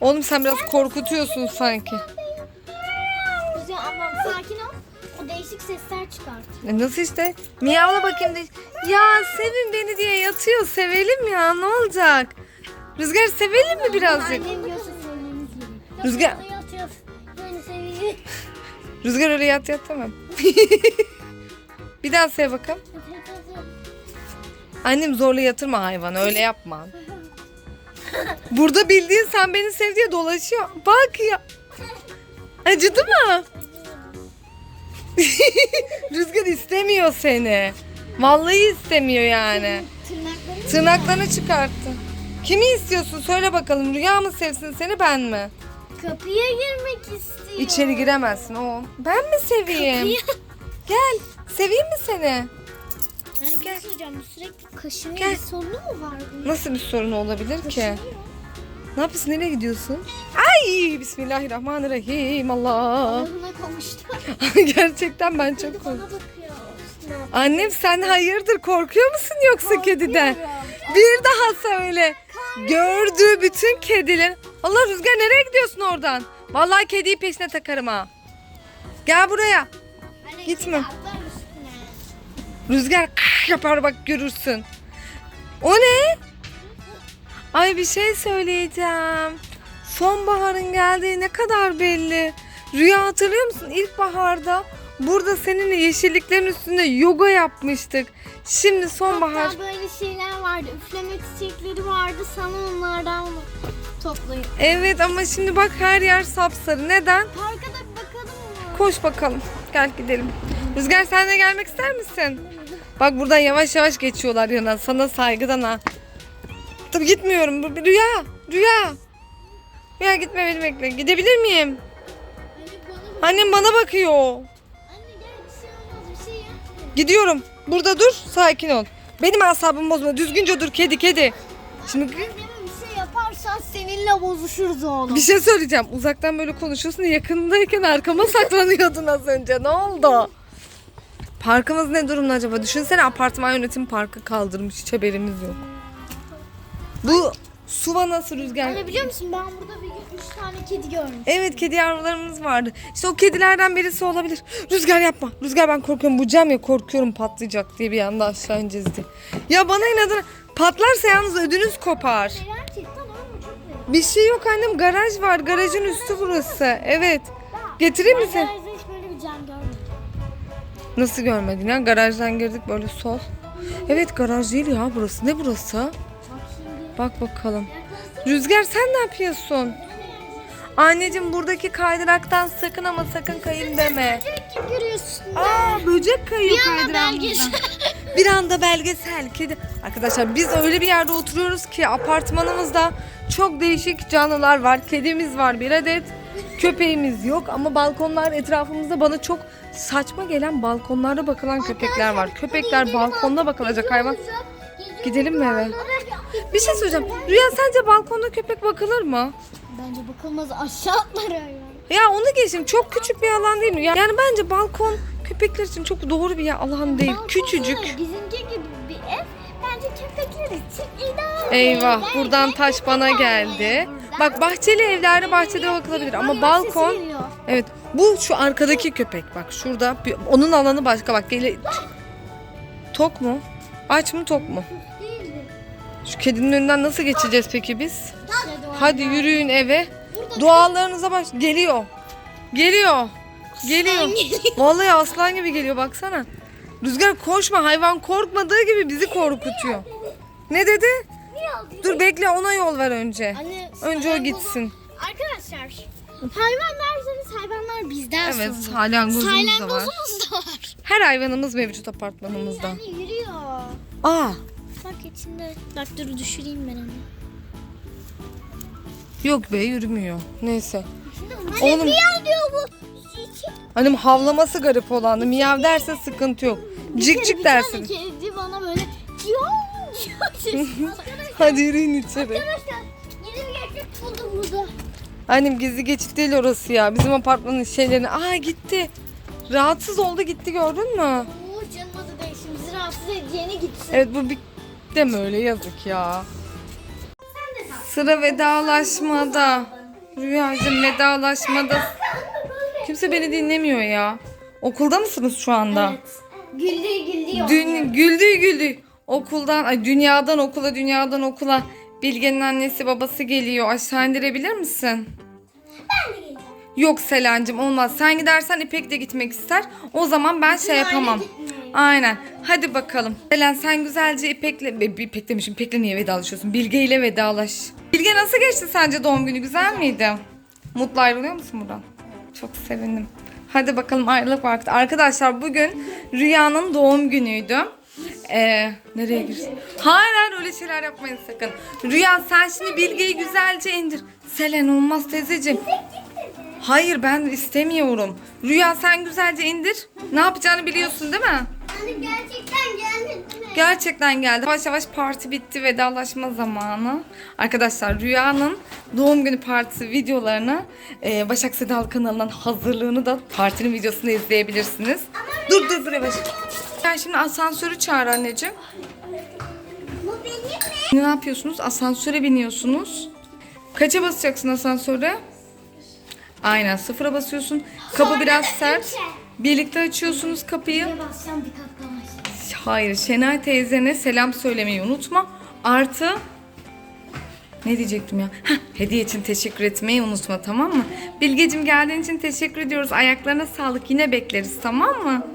Oğlum sen biraz korkutuyorsun sanki. Güzel ablam sakin ol. O değişik sesler çıkartıyor. E nasıl işte? Miyavla bakayım de. Ya sevin beni diye yatıyor. Sevelim ya ne olacak? Rüzgar sevelim mi birazcık? Annem diyorsa sevmemiz gerekiyor. Rüzgar. Yatıyor, yatıyor. Seviyor. Rüzgar öyle yat yat tamam. bir daha sev bakalım. Annem zorla yatırma hayvanı öyle yapma. Burada bildiğin sen beni sev diye dolaşıyor. Bak ya. Acıdı mı? Rüzgar istemiyor seni. Vallahi istemiyor yani. Tırnakları Tırnaklarını çıkarttı. Kimi istiyorsun söyle bakalım. Rüya mı sevsin seni ben mi? kapıya girmek istiyor. İçeri giremezsin o. Ben mi seveyim? Kapıya. Gel. Seveyim mi seni? Yani bir şey söyleyeceğim. Sürekli kaşınıyor. Gel. Bir sorunu mu var bunun? Nasıl bir sorun olabilir ki? Kaşınıyor. Ne yapıyorsun? Nereye gidiyorsun? Ay Bismillahirrahmanirrahim Allah. Ağzına kavuştu. Gerçekten ben çok Bana korktum. bakıyor. Üstüne. Annem sen hayırdır korkuyor musun yoksa kediden? Korkuyorum. Bir daha söyle. Gördüğü bütün kediler. Allah Rüzgar nereye gidiyorsun oradan? Vallahi kediyi peşine takarım ha. Gel buraya. Anne, Gitme. Rüzgar yapar bak görürsün. O ne? Ay bir şey söyleyeceğim. Sonbaharın geldiği ne kadar belli. Rüya hatırlıyor musun? İlkbaharda burada seninle yeşilliklerin üstünde yoga yapmıştık. Şimdi sonbahar. Hatta böyle şeyler vardı. Üfleme çiçekleri vardı. Sana onlardan toplayın. Evet ama şimdi bak her yer sapsarı. Neden? Parka da bir bakalım mı? Koş bakalım. Gel gidelim. Rüzgar sen de gelmek ister misin? Bak buradan yavaş yavaş geçiyorlar yana. Sana saygıdan ha. Tabii gitmiyorum. Bu bir Rüya. Rüya. Rüya gitme beni bekle. Gidebilir miyim? Annem bana bakıyor. Anne gel bir şey olmaz bir şey yapma. Gidiyorum. Burada dur. Sakin ol. Benim asabımı bozma. Düzgünce dur kedi kedi. Şimdi bir şey yaparsan seninle bozuşuruz oğlum. bir şey söyleyeceğim. Uzaktan böyle konuşuyorsun. da Yakındayken arkama saklanıyordun az önce. Ne oldu? Parkımız ne durumda acaba? Düşünsene apartman yönetimi parkı kaldırmış. Hiç haberimiz yok. Bu Suva nasıl rüzgar? Anne biliyor musun ben burada bir gün 3 tane kedi görmüştüm. Evet kedi yavrularımız vardı. İşte o kedilerden birisi olabilir. Rüzgar yapma. Rüzgar ben korkuyorum. Bu cam ya korkuyorum patlayacak diye bir anda aşağı ineceğiz diye. Ya bana inadına patlarsa yalnız ödünüz kopar. Ama çok. Bir şey yok annem garaj var. Garajın üstü burası. Evet. Getireyim mi Ben Nasıl görmedin ya? Garajdan girdik böyle sol. Evet garaj değil ya burası. Ne burası? Bak bakalım. Rüzgar sen ne yapıyorsun? Anneciğim buradaki kaydıraktan sakın ama sakın kayayım deme. Direkt kim görüyorsun? Aa böcek kayıyor Bir kaydıramızdan. belgesel. Bir anda belgesel kedi. Arkadaşlar biz öyle bir yerde oturuyoruz ki apartmanımızda çok değişik canlılar var. Kedimiz var bir adet. Köpeğimiz yok ama balkonlar etrafımızda bana çok saçma gelen balkonlarda bakılan köpekler var. Köpekler balkonda bakılacak hayvan. Gidelim mi eve? Bir şey söyleyeceğim. Rüya sence balkonda köpek bakılır mı? Bence bakılmaz aşağı atlar hayvan. Ya onu geçtim. Çok küçük bir alan değil mi? Yani bence balkon köpekler için çok doğru bir alan değil. Küçücük. Bizimki gibi bir ev bence köpekler için ideal. Eyvah Bence buradan taş bana geldi. burada. Bak bahçeli evlerde bahçede bakılabilir ama balkon geliyor. evet bu şu arkadaki köpek bak şurada bir- onun alanı başka bak gele tok mu? Aç mı tok mu? Şu kedinin önünden nasıl geçeceğiz peki biz? Hadi, Hadi yürüyün eve. Dualarınıza baş geliyor. Geliyor. Geliyor. Vallahi aslan gibi geliyor baksana. Rüzgar koşma hayvan korkmadığı gibi bizi korkutuyor. Ne dedi? Dur bekle ona yol ver önce. Anne, Önce o gitsin. Arkadaşlar hayvan derseniz hayvanlar bizden Evet sonra. salyangozumuz da var. Salyangozumuz da var. Her hayvanımız mevcut apartmanımızda. Anne yürüyor. Aa Bak içinde. Bak dur düşüreyim ben onu. yok be yürümüyor. Neyse. Anne Oğlum- miyav diyor bu. Annem havlaması garip olandı. Miyav derse sıkıntı yok. Cik cik Bir dersin. tane kedi bana böyle ciyon. Arkadaşlar Hadi yürüyün içeri. arkadaşlar yeni bir gerçek buldum burada. Annem gizli geçit değil orası ya. Bizim apartmanın şeylerini. Aa gitti. Rahatsız oldu gitti gördün mü? Oo canım adı değişim. Bizi rahatsız edeceğine gitsin. Evet bu bir deme öyle yazık ya. Sıra vedalaşmada. Rüyacığım vedalaşmada kimse beni dinlemiyor ya. Okulda mısınız şu anda? Evet. Güldü güldü. Dün güldü güldü. Okuldan, ay dünyadan okula, dünyadan okula. Bilge'nin annesi babası geliyor. Aşağı indirebilir misin? Ben de geleceğim. Yok Selen'cim olmaz. Sen gidersen İpek de gitmek ister. O zaman ben şey yapamam. Aynen. Hadi bakalım. Selen sen güzelce İpek'le... İpek demişim. İpek'le niye vedalaşıyorsun? Bilge ile vedalaş. Bilge nasıl geçti sence doğum günü? Güzel miydi? Mutlu ayrılıyor musun buradan? Çok sevindim. Hadi bakalım ayrılık vakti. Arkadaşlar bugün Rüya'nın doğum günüydü. Ee, nereye girsin? Hayır hayır öyle şeyler yapmayın sakın. Rüya sen şimdi Bilge'yi güzelce indir. Selen olmaz teyzeciğim. Hayır ben istemiyorum. Rüya sen güzelce indir. Ne yapacağını biliyorsun değil mi? Anne gerçekten gelmedi mi? Gerçekten geldi. Yavaş yavaş parti bitti. Vedalaşma zamanı. Arkadaşlar Rüya'nın doğum günü partisi videolarını e, Başak Sedal kanalından hazırlığını da partinin videosunu izleyebilirsiniz. Dur dur dur yavaş. Sen şimdi asansörü çağır anneciğim. Bu benim mi? Ne yapıyorsunuz? Asansöre biniyorsunuz. Kaça basacaksın asansöre? Aynen sıfıra basıyorsun. Kapı Sonra biraz sert. üçe. Birlikte açıyorsunuz kapıyı. Bir basacağım bir. Hayır Şenay teyzene selam söylemeyi unutma. Artı ne diyecektim ya? Heh, hediye için teşekkür etmeyi unutma tamam mı? Bilgecim geldiğin için teşekkür ediyoruz. Ayaklarına sağlık. Yine bekleriz tamam mı?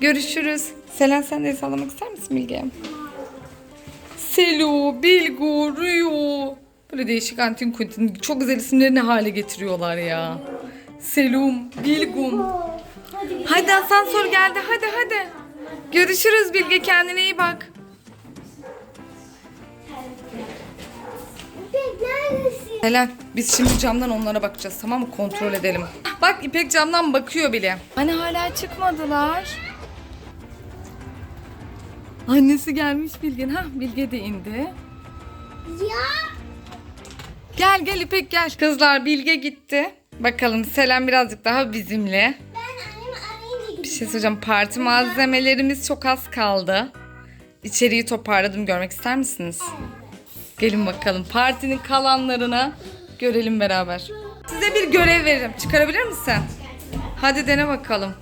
Görüşürüz. Selen sen de sallamak ister misin Bilge? Selo, Bilgu, Rüyo. Böyle değişik antin kuntin çok güzel isimleri ne hale getiriyorlar ya. Selum, Bilgum. Hadi asansör geldi hadi hadi. Görüşürüz Bilge kendine iyi bak. Helen biz şimdi camdan onlara bakacağız tamam mı? Kontrol edelim. Bak İpek camdan bakıyor bile. Hani hala çıkmadılar. Annesi gelmiş Bilge'nin. Ha Bilge de indi. Ya. Gel gel İpek gel. Kızlar Bilge gitti. Bakalım Selen birazcık daha bizimle. Şey söyleyeceğim. Parti malzemelerimiz çok az kaldı. İçeriği toparladım. Görmek ister misiniz? Gelin bakalım. Partinin kalanlarını görelim beraber. Size bir görev veririm. Çıkarabilir misin? Hadi dene bakalım.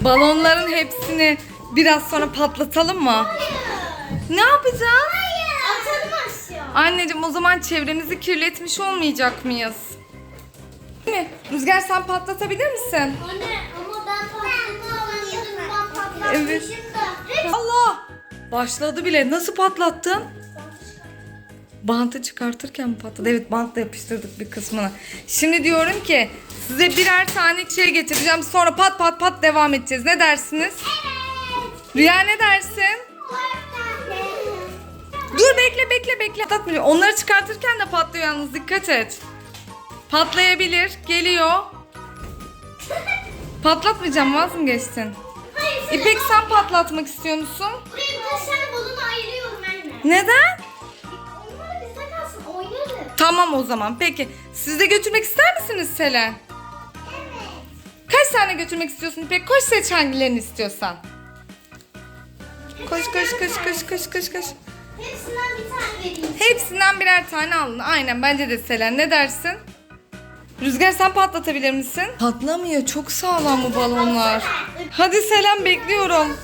Balonların hepsini biraz sonra patlatalım mı? Ne yapacağız? Atalım aşağı. Anneciğim o zaman çevremizi kirletmiş olmayacak mıyız? Değil mi? Rüzgar sen patlatabilir misin? Anne ama ben patlatmadım. Ben patlatmışım Evet. Allah! Başladı bile. Nasıl patlattın? Bantı çıkartırken patladı? Evet bantla yapıştırdık bir kısmını. Şimdi diyorum ki size birer tane şey getireceğim. Sonra pat pat pat devam edeceğiz. Ne dersiniz? Rüya ne dersin? Dur bekle bekle bekle. Patlatmıyor. Onları çıkartırken de patlıyor yalnız. Dikkat et. Patlayabilir. Geliyor. Patlatmayacağım vaz mı geçtin? İpek sen patlatmak istiyor musun? buraya birkaç tane balonu ayırıyorum anne. Neden? Onlar bizde kalsın oynarız. Tamam o zaman. Peki. Siz de götürmek ister misiniz Selen? Evet. Kaç tane götürmek istiyorsun İpek? Koş seç hangilerini istiyorsan. Koş koş koş koş koş koş koş. Hepsinden bir tane vereyim. Hepsinden birer tane alın. Aynen bence de Selen. Ne dersin? Rüzgar sen patlatabilir misin? Patlamıyor. Çok sağlam bu balonlar. Hadi Selen bekliyorum.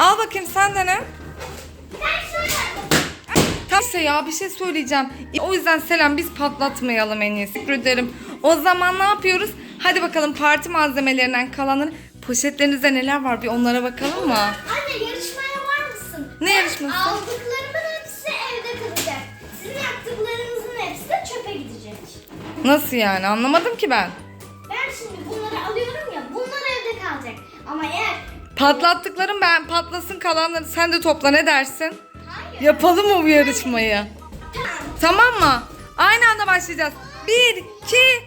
Al bakayım sen de ne? Ben şöyle. Tamam ya bir şey söyleyeceğim. O yüzden Selam biz patlatmayalım en iyisi. Ederim. O zaman ne yapıyoruz? Hadi bakalım parti malzemelerinden kalanları poşetlerinizde neler var bir onlara bakalım mı? Anne yarışmaya var mısın? Ne yarışması? Aldıklarımın Nasıl yani anlamadım ki ben. Ben şimdi bunları alıyorum ya bunlar evde kalacak. Ama eğer Patlattıklarım ben patlasın kalanları sen de topla ne dersin? hayır. Yapalım mı bu yarışmayı? Tamam. Tamam mı? Aynı anda başlayacağız. Bir, iki,